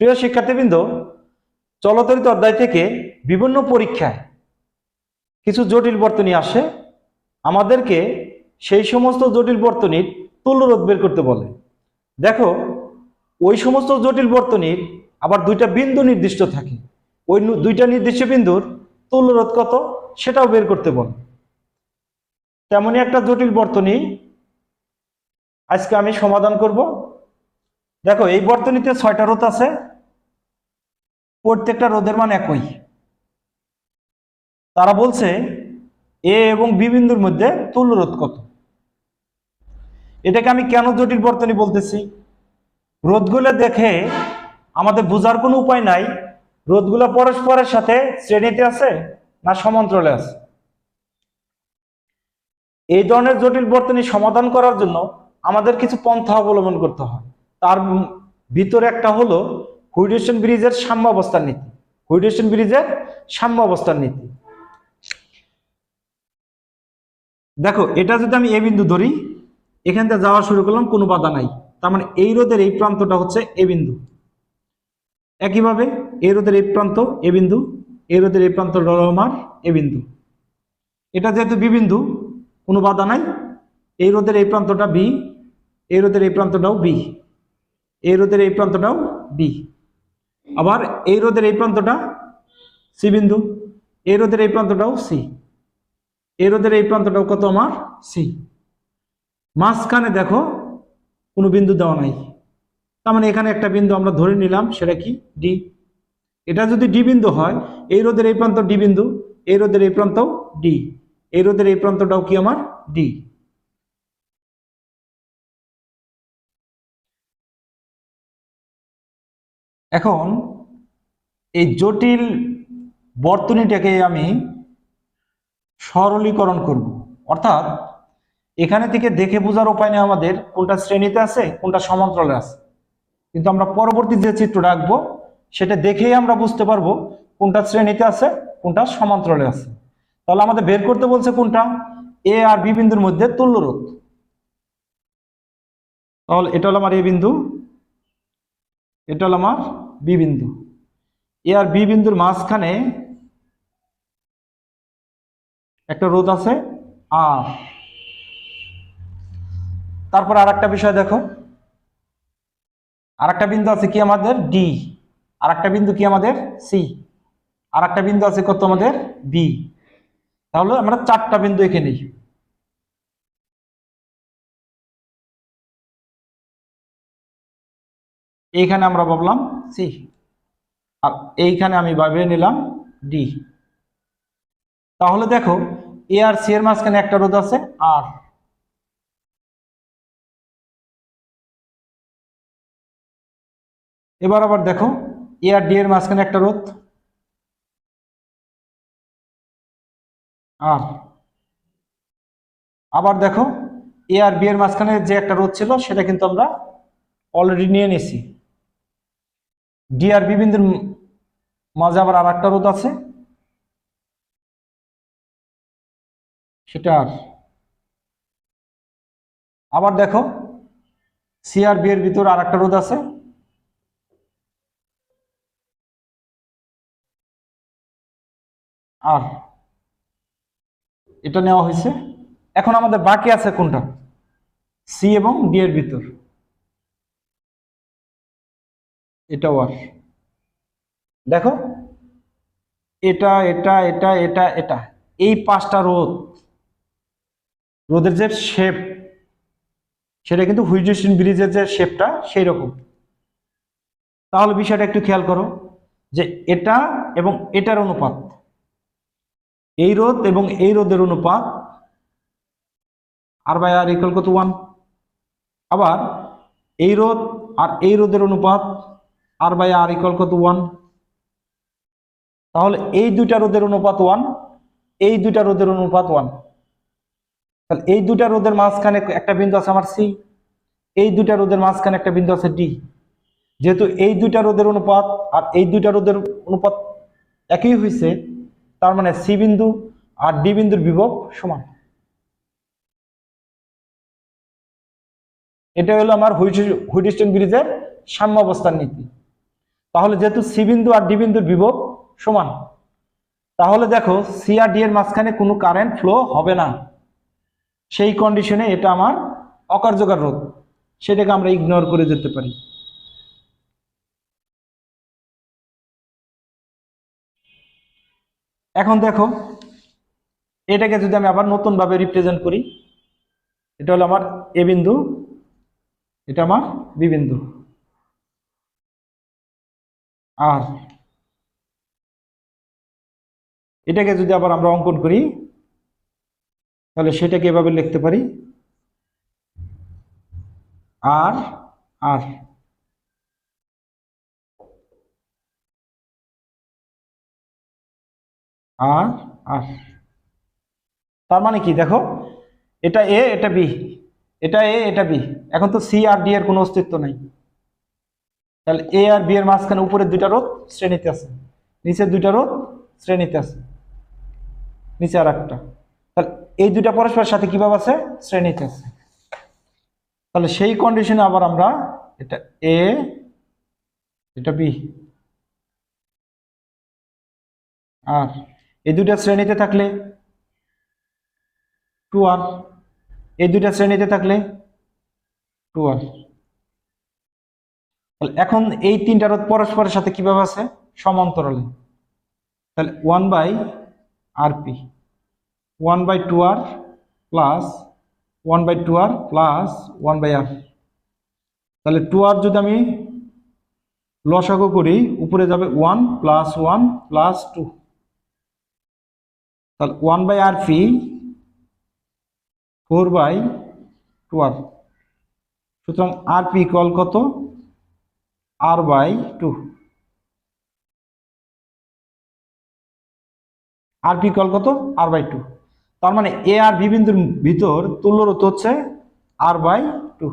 প্রিয় শিক্ষার্থীবৃন্দ চলতরিত অধ্যায় থেকে বিভিন্ন পরীক্ষায় কিছু জটিল বর্তনী আসে। আমাদেরকে সেই সমস্ত জটিল বর্তনীর তুল্যরোধ বের করতে বলে। দেখো, ওই সমস্ত জটিল বর্তনীর আবার দুইটা বিন্দু নির্দিষ্ট থাকে। ওই দুইটা নির্দিষ্ট বিন্দুর তুল্যরোধ কত সেটাও বের করতে বলে। তেমনই একটা জটিল বর্তনী আজকে আমি সমাধান করব। দেখো, এই বর্তনীতে ছয়টা রোদ আছে। প্রত্যেকটা রোদের মান একই। তারা বলছে এ এবং বি বিন্দুর মধ্যে তুল্য রোধ কত? এটাকে আমি কেন জটিল বর্তনী বলতেছি? রোধগুলো দেখে আমাদের বোঝার কোনো উপায় নাই। রোধগুলো পরস্পরের সাথে শ্রেণীতে আছে না সমান্তরালে আছে? এই ধরনের জটিল বর্তনী সমাধান করার জন্য আমাদের কিছু পন্থা অবলম্বন করতে হয়। তার ভিতরে একটা হলো হুইডেশন ব্রিজের সাম্য অবস্থার নীতি। হুইডেশন ব্রিজের সাম্য অবস্থার নীতি। দেখো, এটা যদি আমি এ বিন্দু ধরি, এখান থেকে যাওয়া শুরু করলাম, কোনো বাধা নাই। তার মানে এই রোদের এই প্রান্তটা হচ্ছে এ বিন্দু। একইভাবে এই রোদের এই প্রান্ত এ বিন্দু, এই রোদের এই প্রান্ত হলো আমার এ বিন্দু। এটা যেহেতু বি বিন্দু, কোনো বাধা নাই। এই রোদের এই প্রান্তটা বি, এই রোদের এই প্রান্তটাও বি। এই রোদের এই প্রান্তটাও বি আবার এই রোদের এই প্রান্তটা সি বিন্দু এই রোদের এই প্রান্তটাও সি এই রোদের এই প্রান্তটাও কত আমার সি মাঝখানে দেখো কোনো বিন্দু দেওয়া নাই। তার মানে এখানে একটা বিন্দু আমরা ধরে নিলাম, সেটা কি? ডি এটা যদি ডি বিন্দু হয় এই রোদের এই প্রান্ত ডি বিন্দু এই রোদের এই প্রান্তও ডি এই রোদের এই প্রান্তটাও কি আমার? ডি এখন এই জটিল বর্তনীটাকে আমি সরলীকরণ করব। অর্থাৎ এখানে থেকে দেখে বোঝার উপায় নেই আমাদের কোনটা শ্রেণীতে আছে, কোনটা সমান্তরালে আছে। কিন্তু আমরা পরবর্তী যে চিত্রটা আঁকবো সেটা দেখেই আমরা বুঝতে পারব কোনটা শ্রেণীতে আছে, কোনটা সমান্তরালে আছে। তাহলে আমাদের বের করতে বলছে কোনটা? এ আর বি বিন্দুর মধ্যে তুল্য রোধ। তাহলে এটা হলো আমার এ বিন্দু। এটা হলো আমার বি বিন্দু। এ আর বি বিন্দুর মাঝখানে একটা রোধ আছে আর তারপর আর একটা বিষয় দেখো। আর একটা বিন্দু আছে কি আমাদের? ডি আর একটা বিন্দু কি আমাদের? সি আর একটা বিন্দু আছে কত আমাদের? বি তাহলে আমরা চারটা বিন্দু এঁকে নিই। এইখানে আমরা ভাবলাম সি। আর এইখানে আমি ভাবে নিলাম ডি। তাহলে দেখো, এ আর সি এর মাঝখানে একটা রোধ আছে, আর এবার আবার দেখো, এ আর ডি এর মাঝখানে একটা রোধ, আর আবার দেখো, এ আর বি এর মাঝখানে যে একটা রোধ ছিল, সেটা কিন্তু আমরা অলরেডি নিয়ে নিছি। ডি আর বি বিন্দুর মাঝে আবার আর একটা রোধ আছে। সেটা আর আবার দেখো সি আর বি এর ভিতর আর একটা রোধ আছে। আর এটা নেওয়া হয়েছে। এখন আমাদের বাকি আছে কোনটা? সি এবং ডি এর ভিতর। এটাও আর দেখো, এটা এটা এটা এটা এটা, এই পাঁচটা রোদ রোদের যে শেপ সেটা কিন্তু হুইজুসিন ব্রিজের যে শেপটা সেই রকম। তাহলে বিষয়টা একটু খেয়াল করো যে এটা এবং এটার অনুপাত, এই রোদ এবং এই রোদের অনুপাত আর বাই আর ইকুয়াল কত ওয়ান আবার এই রোদ আর এই রোদের অনুপাত আর বাই আর ইকুয়াল কত ওয়ান তাহলে এই দুইটা রোদের অনুপাত ওয়ান এই দুইটা রোদের অনুপাত ওয়ান তাহলে এই দুইটা রোদের মাঝখানে একটা বিন্দু আছে আমার সি এই দুইটা রোদের মাঝখানে একটা বিন্দু আছে ডি যেহেতু এই দুইটা রোদের অনুপাত আর এই দুইটা রোদের অনুপাত একই হয়েছে তার মানে সি বিন্দু আর ডি বিন্দুর বিভব সমান। এটা হলো আমার হুইডিস্টন ব্রিজের সাম্য অবস্থার নীতি। তাহলে যেহেতু সি বিন্দু আর ডি বিন্দুর বিভব সমান, তাহলে দেখো সি আর ডি এর মাঝখানে কোনো কারেন্ট ফ্লো হবে না। সেই কন্ডিশনে এটা আমার অকার্যকর রোধ, সেটাকে আমরা ইগনোর করে যেতে পারি। এখন দেখো, এটাকে যদি আমি আবার নতুন ভাবে রিপ্রেজেন্ট করি, এটা হলো আমার এ বিন্দু, এটা আমার বি বিন্দু। আর এটাকে যদি আবার আমরা অঙ্কন করি, তাহলে সেটাকে এভাবে লিখতে পারি। আর আর। আর আর। তার মানে কি? দেখো, এটা এ, এটা বি। এটা এ, এটা বি। এখন তো সি আর ডি এর কোনো অস্তিত্ব নাই। তাহলে এ আর বি এর মাঝখানে উপরের দুইটা রোধ শ্রেণীতে আছে। নিচের দুইটা রোধ শ্রেণীতে আছে। নিচে আর একটা তাহলে এই দুইটা পরস্পরের সাথে কীভাবে আছে? শ্রেণীতে আছে। তাহলে সেই কন্ডিশনে আবার আমরা এটা এ এটা বি আর এই দুইটা শ্রেণীতে থাকলে টু আর এই দুইটা শ্রেণীতে থাকলে টু আর তাহলে এখন এই তিনটা রোধ পরস্পরের সাথে কীভাবে আছে? সমান্তরালে। তাহলে one by R P one by two R plus one by two R plus one by R তাহলে টু আর যদি আমি লসাগু করি, উপরে যাবে one plus one plus two তাহলে one by R P four by two R সুতরাং R P equal কত? R by two R P call কত? আর বাই টু তার মানে এ আর বি বিন্দুর ভিতর তুল্যরত হচ্ছে আর বাই টু